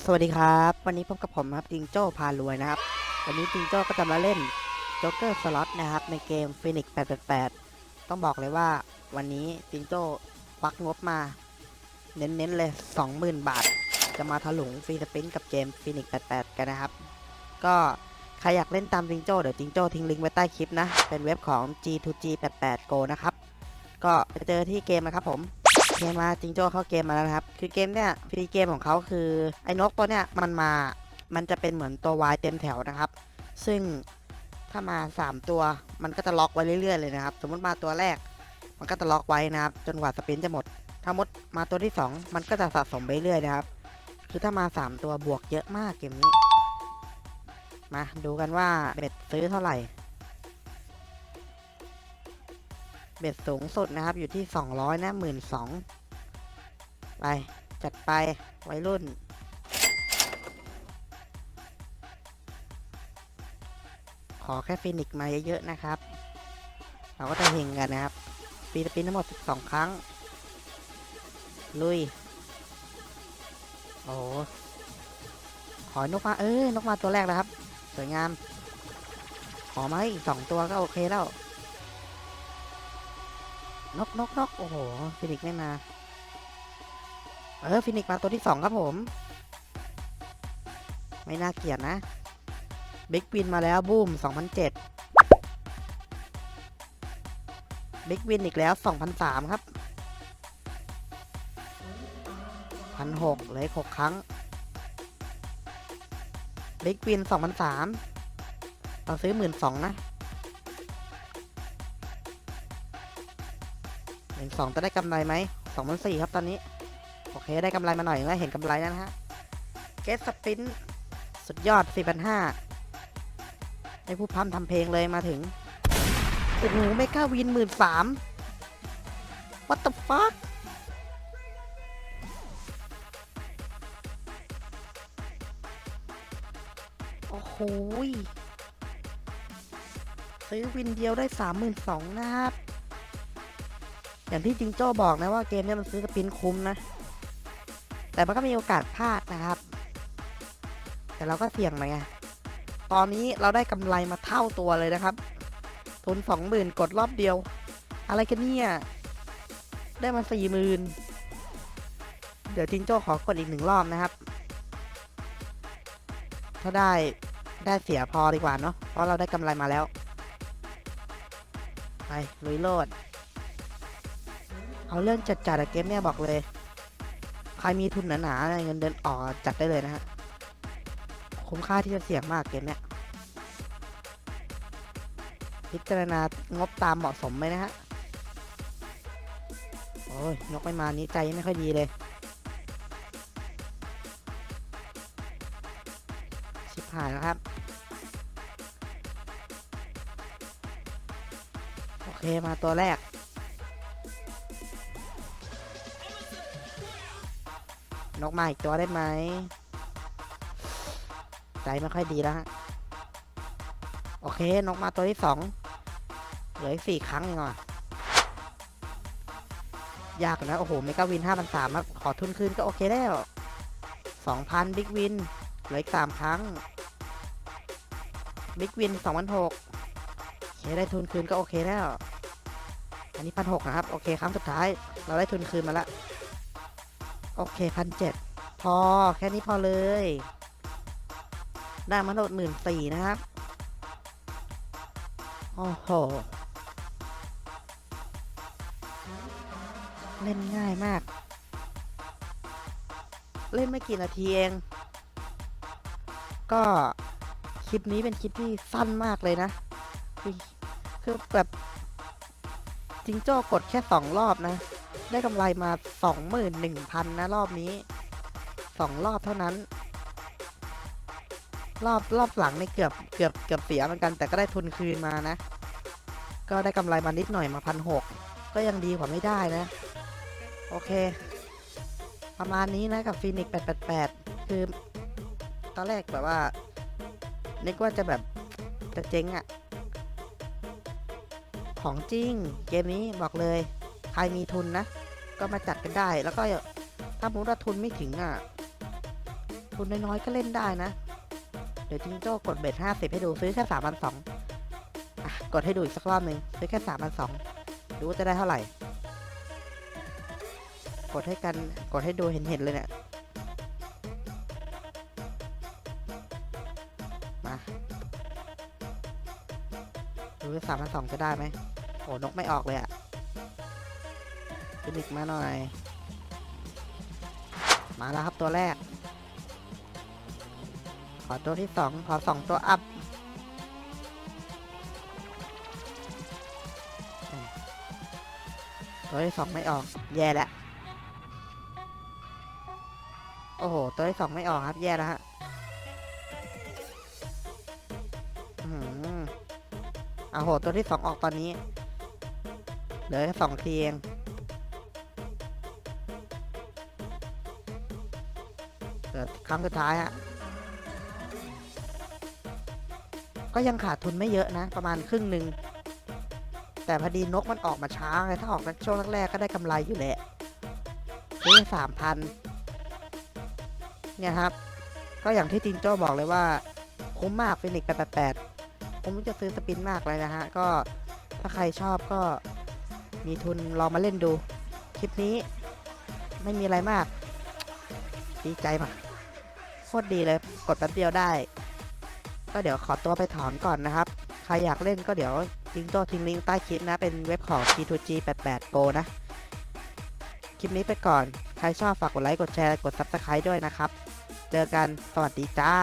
สวัสดีครับ วันนี้พบกับผมครับจิงโจ้พารวยนะครับ วันนี้จิงโจ้ก็จะมาเล่นจ็อกเกอร์สล็อตนะครับ ในเกม Phoenix 888 ต้องบอกเลยว่าวันนี้จิงโจ้ควักงบมา เน้นๆเลย 20,000 บาท จะมาถลุงฟรีสปินกับเกม Phoenix 88 กันนะครับ ก็ใครอยากเล่นตามจิงโจ้เดี๋ยวจิงโจ้ทิ้งลิงก์ไว้ใต้คลิปนะ เป็นเว็บของ G2G88 Go นะครับ ก็ไปเจอที่เกมนะครับผม เกมมาจิงโจ้เข้าเกมมาแล้วครับ คือเกมเนี่ยฟรีเกมของเขาคือไอ้นกตัวเนี้ยมันมา มันจะเป็นเหมือนตัววายเต็มแถวนะครับ ซึ่งถ้ามา 3 ตัวมันก็จะล็อกไว้เรื่อยๆเลยนะครับ สมมติมาตัวแรก มันก็จะล็อกไว้นะครับ จนกว่าสปินจะหมด ถ้ามดมาตัวที่ 2 มันก็จะสะสมไปเรื่อยนะครับ คือถ้ามา 3 ตัวบวกเยอะมากเกมนี้ มาดูกันว่าเบ็ดซื้อเท่าไหร่ เบ็ดสูงสุดนะครับ อยู่ที่ 200นะหมื่นสองไป จัดไปวัยรุ่น ขอแค่ฟินิกซ์มาเยอะๆนะครับ เราก็จะเฮงกันนะครับ ปีละปีทั้งหมด 12 ครั้ง ลุย โอ้ขอนกมา เอ้ยนกมาตัวแรกแล้วครับ สวยงาม ขอมาอีกสองตัวก็โอเคแล้ว นกนกนกโอ้โหฟินิกไม่มา เออฟินิกมาตัวที่สองครับผม ไม่น่าเกลียดนะบิ๊กวินมาแล้วบูม2007บิ๊กวินอีกแล้ว2003ครับพันหกเลยหกครั้งบิ๊กวิน2003เราซื้อ12,000นะ หนึ่งสองจะได้กำไรไหมสองพันสี่ครับตอนนี้ โอเคได้กำไรมาหน่อยแล้วเห็นกำไรแล้วนะฮะ เกสสปินสุดยอดสี่พันห้าให้ผู้พัมทำเพลงเลยมาถึง โอ้โหไม่กล้าวินหมื่นสาม what the fuck โอ้โหซื้อวินเดียวได้สามหมื่นสองนะครับ อย่างที่จิงโจ้บอกนะว่าเกมนี้มันซื้อสปินคุ้มนะ แต่มันก็มีโอกาสพลาดนะครับ แต่เราก็เสี่ยงไปไงตอนนี้เราได้กำไรมาเท่าตัวเลยนะครับ ทุนสองหมื่นกดรอบเดียว อะไรกันเนี่ย ได้มาสี่หมื่นเดี๋ยวจิงโจ้ขอกดอีกหนึ่งรอบนะครับ ถ้าได้ได้เสียพอดีกว่าเนาะเพราะเราได้กำไรมาแล้ว ไปลุยโลด เอาเรื่องจัดจัดอะเกมเนี่ยบอกเลย ใครมีทุนหนาๆเงินเดือนออกจัดได้เลยนะฮะ คุ้มค่าที่จะเสี่ยงมากเกมเนี่ย พิจารณางบตามเหมาะสมไหมนะฮะ โอ้ยนกไม่มานี้ใจไม่ค่อยดีเลย ชิบหายแล้วครับโอเคมาตัวแรก นกมาอีกตัวได้ไหมใจไม่ค่อยดีแล้วฮะ โอเคนกมาตัวที่สองเหลืออีกสี่ครั้งเองอะยากนะ โอ้โหเมกาวินห้าพันสามขอทุนคืนก็โอเคแล้วสองพันบิ๊กวินเหลืออีกสามครั้งบิ๊กวินสองพันหกโอเคได้ทุนคืนก็โอเคแล้ว อันนี้พันหกนะครับ โอเคครั้งสุดท้าย เราได้ทุนคืนมาแล้ว โอเคพันเจ็ดพอแค่นี้พอเลย ได้มาโดดหมื่นสี่นะครับ โอ้โห เล่นง่ายมาก เล่นไม่กี่นาทีเอง ก็คลิปนี้เป็นคลิปที่สั้นมากเลยนะ คือแบบจิงโจ้กดแค่สองรอบนะ ได้กำไรมาสองหมื่นหนึ่งพันนะรอบนี้สองรอบเท่านั้น รอบรอบหลังในเกือบเกือบเกือบเสียเหมือนกัน แต่ก็ได้ทุนคืนมานะ ก็ได้กำไรมานิดหน่อยมาพันหกก็ยังดีกว่าไม่ได้นะ โอเค ประมาณนี้นะกับฟีนิกซ์888 คือ ตอนแรกแบบว่านึกว่าจะแบบจะเจ๊งอะของจริง เกมนี้บอกเลย ใครมีทุนนะ ก็มาจัดกันได้ แล้วก็ถ้ามุดว่าทุนไม่ถึงอะ ทุนน้อยๆก็เล่นได้นะ เดี๋ยวจิงโจ้กดเบ็ดห้าสิบให้ดูซื้อแค่สามพันสองกดให้ดูอีกสักรอบหนึ่งซื้อแค่สามพันสองดูว่าจะได้เท่าไหร่ กดให้กันกดให้ดูเห็นๆเลยเนี่ยมาดูว่าสามพันสองจะได้ไหมโอ้นกไม่ออกเลยอะ ฟินิกมาหน่อย มาแล้วครับตัวแรก ขอตัวที่สองขอสองตัวอัพตัวที่สองไม่ออก แย่แล้วโอ้โห ตัวที่สองไม่ออกครับ แย่แล้วฮะอืมเอาโห ตัวที่สองออกตอนนี้ เหลือสองทีเอง ครั้งสุดท้ายฮะก็ยังขาดทุนไม่เยอะนะ ประมาณครึ่งหนึ่งแต่พอดีนกมันออกมาช้าไงถ้าออกช่วงแรกๆก็ได้กำไรอยู่แหละซื้อสามพันเนี่ยครับ ก็อย่างที่จิงโจ้บอกเลยว่า คุ้มมากฟินิกแปดแปดผมจะซื้อสปินมากเลยนะฮะ ก็ถ้าใครชอบก็มีทุนลองมาเล่นดู คลิปนี้ไม่มีอะไรมาก ดีใจมาก คตรดีเลย กดแป๊บเดียวได้ ก็เดี๋ยวขอตัวไปถอนก่อนนะครับ ใครอยากเล่นก็เดี๋ยวทิ้งตัวทิ้งลิงก์ใต้คลิปนะ เป็นเว็บของ T2G 88 Go นะ คลิปนี้ไปก่อน ใครชอบฝากกดไลค์ กดแชร์ กด Subscribe ด้วยนะครับ เจอกัน สวัสดีจ้า